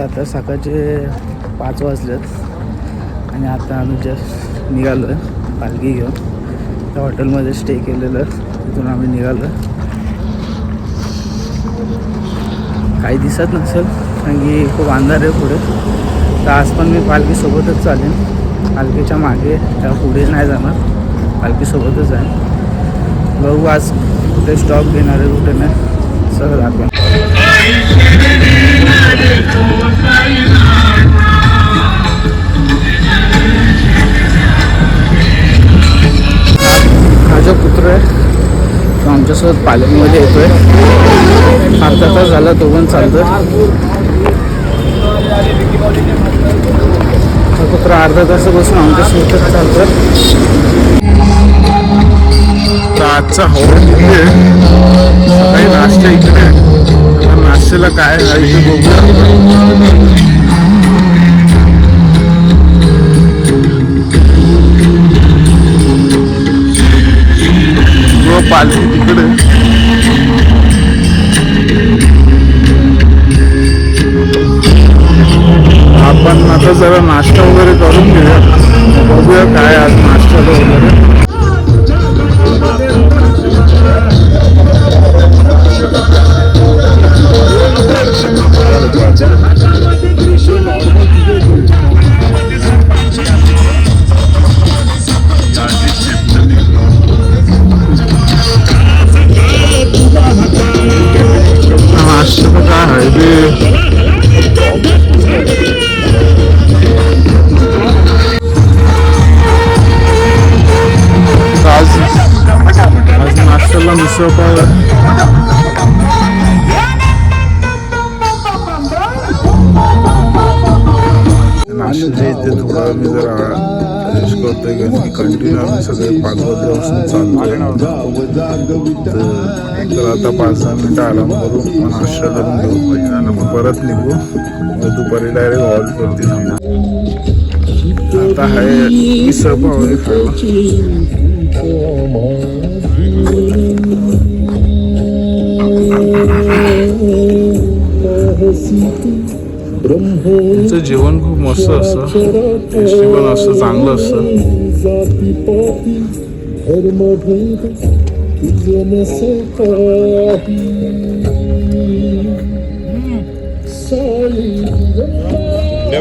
आता सकाळचे पाच वाजलेत आणि आता आम्ही जस्ट निघालो आहे पालखी घेऊन. त्या हॉटेलमध्ये स्टे केलेलं तिथून आम्ही निघालो काही दिसत नसेल कारण की खूप अंधार आहे पुढे. तर आज पण मी पालखीसोबतच चालेन. पालखीच्या मागे त्या पुढे नाही जाणार. पालखीसोबतच आहे. बघू आज कुठे स्टॉप घेणार आहे कुठे नाही. सगळं आपण हा जो आहे तो आमच्यासोबत पालखीमध्ये येतोय. अर्धा तास झाला तो पण चालतोय. हा पुत्र अर्धा तासापासून आमच्यासोबतच चालतोय. तर आजचा हवामान किती आहे. सकाळी नाश्ता इकडे आहे. नाश्त्याला काय आहे इथे बघूया. व पालखी तिकडे. आपण आता जरा नाश्ता वगैरे करून घेऊया. बघूया काय आज नाश्त्याला नाश्त्याच्या इथे थोडा आम्ही जरा करतोय कारण की कंटिन्यू आम्ही सगळे पाच वाजल्यापासून चालतोय. तर आता पाच दहा मिनटं आराम करू मग नाश्ता करून घेऊ पाहिजे आणि मग परत निघू. तर दुपारी डायरेक्ट हॉलवरती थांबू. आता आहे मिसळ पाव आहे त्यांचं जेवण खूप मस्त असतं. टेस्टी पण असतं चांगलं असतं.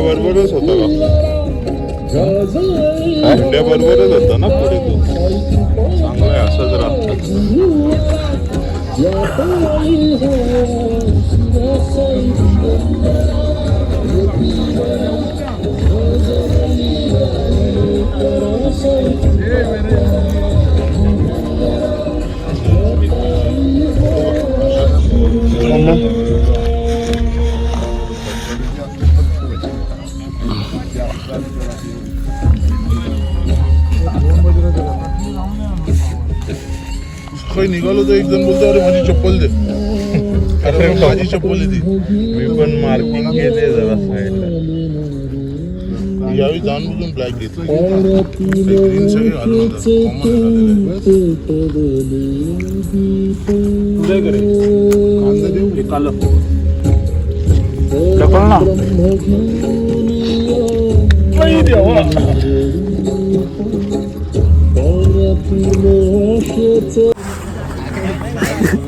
बरोबरच होता का? अंड्या बरोबरच होता ना पुढे तो? चांगलं आहे असंच राहतं काही निघालो तर एक जण बोलतो अरे माझी चप्पल दे अरे मग माझी चप्पल आहे ती मी पण मार्किंग केले जरा साईडला यावेळी जाऊन बुजून ब्लॅक घेतलं ग्रीन सगळे घालून होतं. Common झालेलं आहे. कांदा देऊ कळलं ना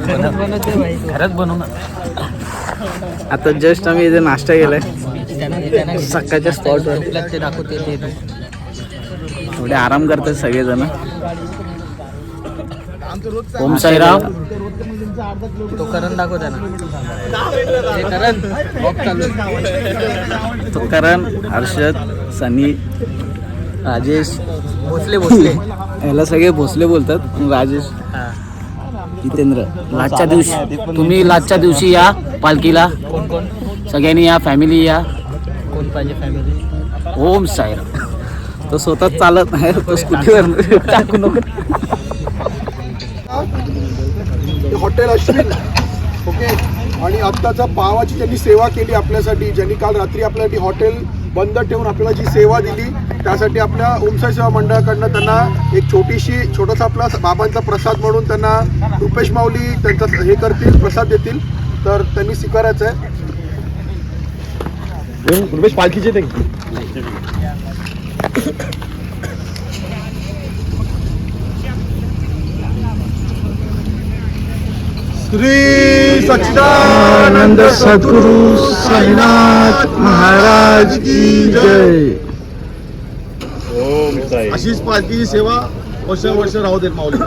बनव. ना. आता जस्ट आम्ही इथे नाश्ता केलाय सकाळच्या स्पॉटवर थोडे आराम करतात सगळेजण. ओम साईराम. तो करण दाखव त्यांना. करण walk चालू आहे. तो करण हर्षद सनी राजेश. भोसले भोसले. याला सगळे भोसले बोलतात. राजेश. जितेंद्र लाजच्या दिवशी तुम्ही लाजच्या दिवशी या पालखीला. सगळ्यांनी या फॅमिली या. कोण पाहिजे फॅमिली ओम साईराम. तो स्वतः चालत नाही तो स्कूटीवर टाकू नको. हॉटेल अश्विन. ओके. आणि आत्ताचा पावाची त्यांनी सेवा केली आपल्यासाठी ज्यांनी काल रात्री आपल्यासाठी हॉटेल बंद ठेवून आपल्याला जी सेवा दिली त्यासाठी आपल्या ओमसाई सेवा मंडळाकडनं त्यांना एक छोटीशी छोटासा आपला बाबांचा प्रसाद म्हणून त्यांना रुपेश माऊली त्यांचा हे करतील प्रसाद देतील. तर त्यांनी स्वीकारायचं आहे. रुपेश पालखीचे ते. श्री आनंद सद्गुरु साईनाथ महाराज की जय. अशीच पालखीची सेवा वर्ष वर्ष राहू देत माऊली.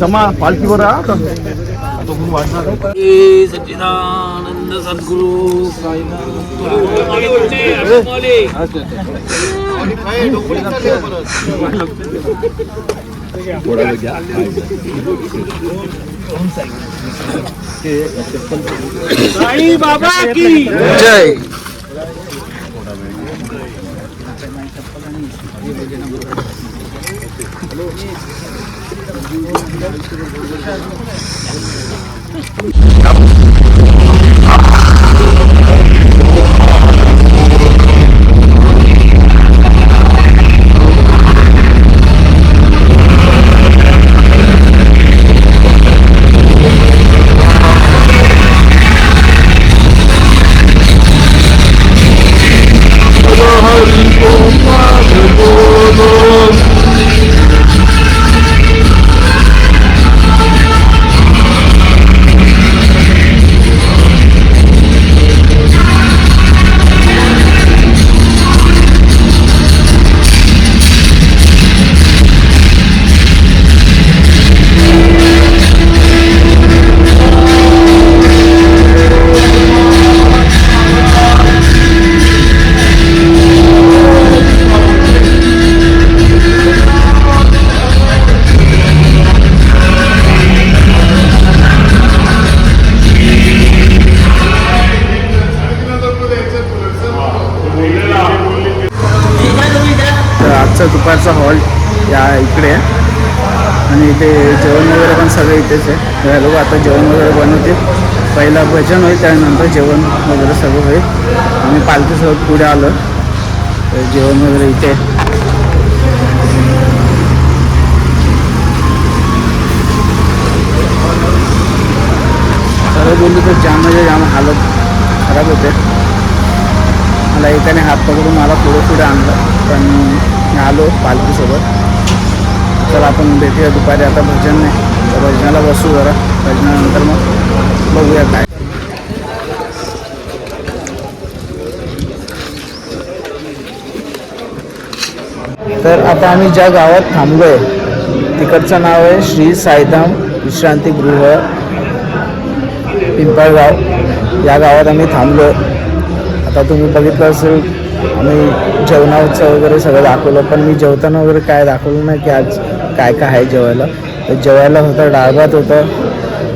समा पालखीवर आ आता. आता गुरु साई बाबा की जय. तर पहिला भजन होईल त्यानंतर जेवण वगैरे सगळं होईल. आम्ही पालखीसोबत पुढे आलो. तर जेवण वगैरे इथे. सर्व बोलली तर जाम म्हणजे जाम हालत खराब होते. मला एकाने हात पकडून मला पुढे पुढे आणलं पण मी आलो पालखीसोबत. तर आपण भेटूया दुपारी. आता भजन नाही तर भजनाला बसू जरा. त्याच्यानंतर मग बघूया काय. तर आता आम्ही ज्या गावात थांबलो आहे तिकडचं नाव आहे श्री साईधाम विश्रांतीगृह पिंपळगाव. या गावात आम्ही थांबलो आता तुम्ही बघितलं असेल आम्ही जेवणाचं वगैरे सगळं दाखवलं पण मी जेवताना वगैरे काय दाखवलं नाही की आज काय काय आहे जेवायला. तर जेवायला होतं डाळ भात होतं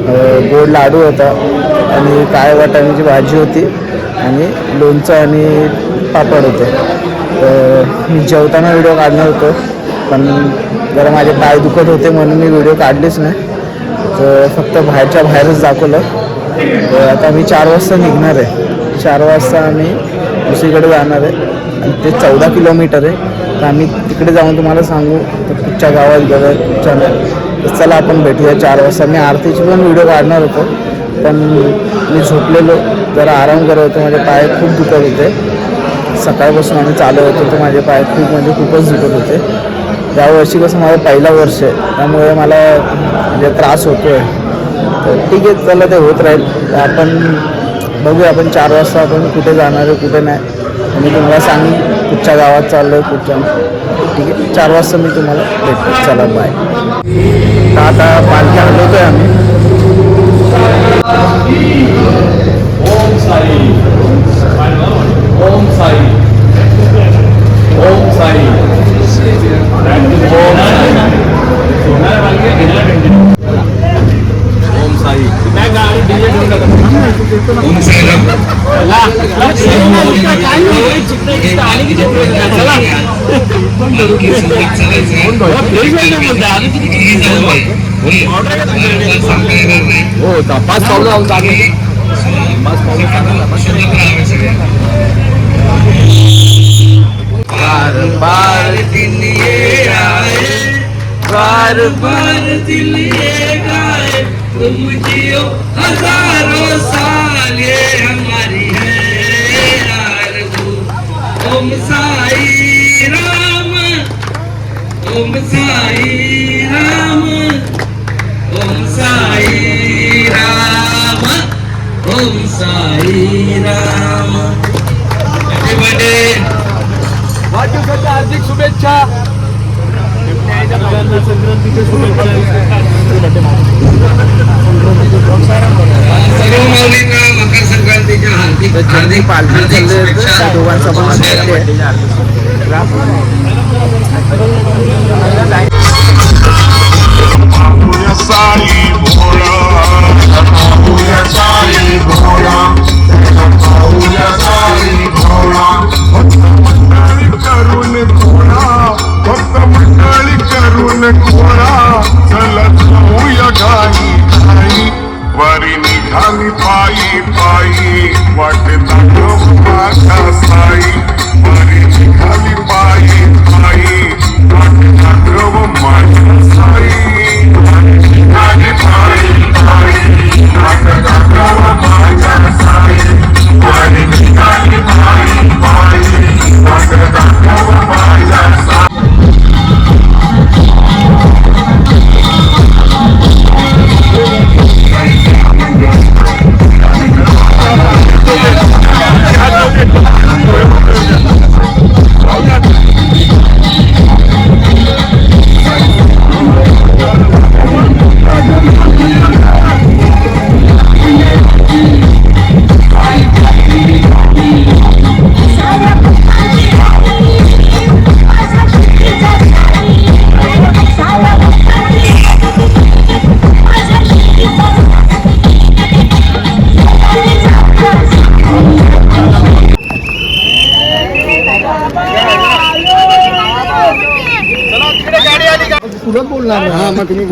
गोड लाडू होता आणि काय वाटाण्याची भाजी होती आणि लोणचं आणि पापड होते. तर मी जेवताना व्हिडिओ काढणार होतो पण जरा माझे पाय दुखत होते म्हणून मी व्हिडिओ काढलेच नाही. तर फक्त बाहेरच्या बाहेरच दाखवलं. तर आता मी चार वाजता निघणार आहे. चार वाजता आम्ही दुसरीकडे जाणार आहे. आणि ते चौदा किलोमीटर आहे. तर आम्ही तिकडे जाऊन तुम्हाला सांगू तर कुठच्या गावात गेलं कुठच्या नाही तर चला आपण भेटूया चार वाजता. मी आरतीची पण व्हिडिओ काढणार होतो पण मी झोपलेलो. जरा आराम करत होतो. माझे पाय खूप दुखत होते. सकाळपासून आम्ही चालू होतो तर माझे पाय खूप म्हणजे खूपच दुखत होते. यावर्षी कसं माझं पहिला वर्ष आहे. त्यामुळे मला म्हणजे त्रास होतो आहे तर ठीक आहे चला ते होत राहील. आपण बघूया आपण चार वाजता आपण कुठे जाणार आहे कुठे नाही. मी तुम्हाला सांगेन कुठच्या गावात चाललो आहे कुठच्या ठीक आहे चार वाजता मी तुम्हाला भेटतो. चला बाय तर आता पालखी हलवतो आहे आम्ही बार बार दिल ये आए बार बार दिल ये गाए तुम जियो हजारों साल ये हमारी है आरज़ू तुम साई शुभेच्छा संक्रांतीच्या शुभेच्छा. दोघांचा भोळा करून घोडा चला जाऊया गाई गाई वारी निघाली पायी पायी साई वारी निघाली पायी पायी दाखव माझ्या साई वारी निघाली पायी पायी दाखव माझ्या साई वारी निघाली पायी पुरत बोलणार हा मग तुम्ही